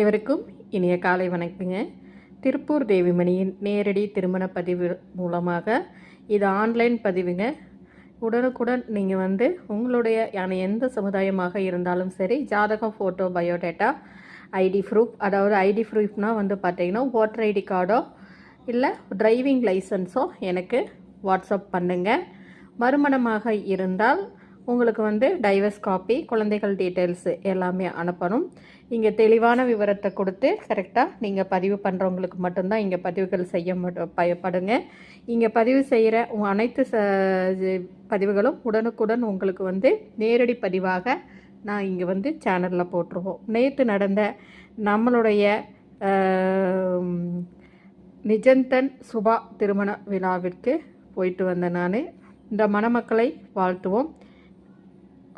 அனைவருக்கும் இனிய காலை வணக்கங்க. திருப்பூர் தேவிமணியின் நேரடி திருமண பதிவு மூலமாக இது ஆன்லைன் பதிவுங்க. உடனுக்குடன் நீங்கள் வந்து உங்களுடைய யானை எந்த சமுதாயமாக இருந்தாலும் சரி ஜாதகம் ஃபோட்டோ பயோடேட்டா ஐடி ப்ரூஃப் அதாவது ஐடி ப்ரூஃப்னால் வந்து பார்த்தீங்கன்னா ஓட்டர் ஐடி கார்டோ இல்லை டிரைவிங் லைசன்ஸோ எனக்கு வாட்ஸ்அப் பண்ணுங்கள் மறுமணமாக இருந்தால் உங்களுக்கு வந்து டைவர்ஸ் காப்பி குழந்தைகள் டீட்டெயில்ஸு எல்லாமே அனுப்பணும். இங்கே தெளிவான விவரத்தை கொடுத்து கரெக்டாக நீங்கள் பதிவு பண்ணுறவங்களுக்கு மட்டும்தான் இங்கே பதிவுகள் செய்ய பயப்படுங்க. இங்கே பதிவு செய்கிற அனைத்து ச பதிவுகளும் உடனுக்குடன் உங்களுக்கு வந்து நேரடி பதிவாக நான் இங்கே வந்து சேனலில் போட்டுருவோம். நேற்று நடந்த நம்மளுடைய நிஜந்தன் சுபா திருமண விழாவிற்கு போயிட்டு வந்தேன் நான். இந்த மணமக்களை வாழ்த்துவோம்.